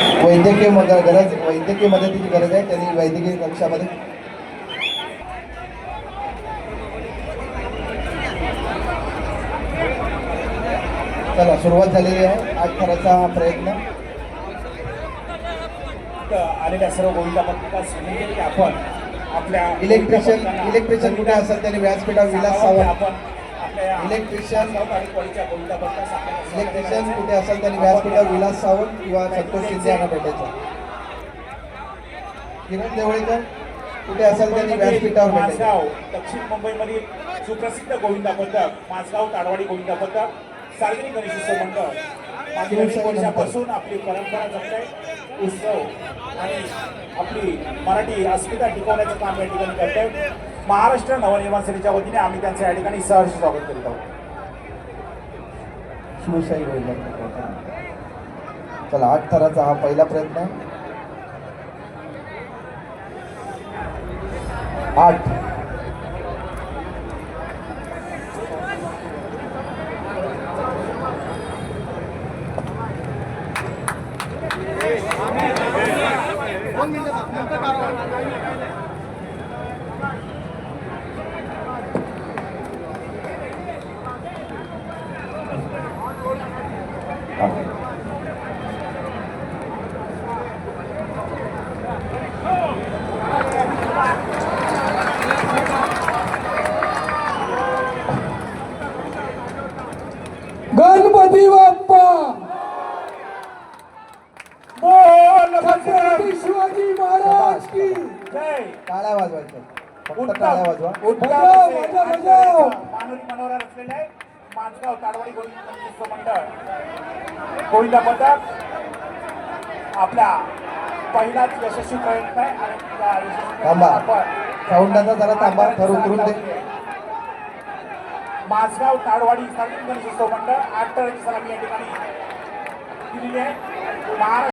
वैद्यकीय मदत गरज वैद्यकीय मदतीची गरज आहे. त्यांनी वैद्यकीय कक्षामध्ये चला सुरुवात झालेली आहे. आठ थराचा हा प्रयत्न. आलेल्या सर्व गोविंदा आपण आपल्या इलेक्ट्रिशियन इलेक्ट्रिशियन कुठे असेल त्यांनी व्यासपीठावर विलास सावंत आपण इलेक्ट्रिशियन इलेक्ट्रिशियन कुठे असेल त्यांनी व्यासपीठावर विलास सावंत किंवा संतोष शिंदे यांना भेटायचं. किरण देवळेकर कुठे असेल त्यांनी व्यासपीठावर माझगाव दक्षिण मुंबईमधील सुप्रसिद्ध गोविंदा पथक माझगाव ताडवाडी गोविंदा पथक सार्वजनिक गणेश उत्सव मंडळ. मागील वर्षापासून आपली परंपरा जपते उत्सव आणि आपली मराठी अस्मिता टिकवण्याचं काम या ठिकाणी करते. महाराष्ट्र नवनिर्माण सेनेच्या वतीने आम्ही त्यांचं या ठिकाणी सहर्ष स्वागत करीत आहोत. शिवशाही होईल चला आठ थराचा हा पहिला प्रयत्न. आहे आठ आठ. गणपती बाप्पा बोल छत्रपती शिवाजी महाराज की जय टाळ्या वाजवायच्या फक्त टाळ्या वाजवा बजाव. मानवरी मनोहर असलेले आहे माझगाव ताडवाडी गोविंद मंडळ. गोविंदा पथक आपला पहिलाच यशस्वी प्रयत्न आहे आणि त्या यशस्वी जरा थांबा थर उतरून दे. माझगाव ताडवाडी सार्वजनिक गणेश उत्सव मंडळ आठ टराची सलामी या ठिकाणी दिलेली आहे. महाराष्ट्र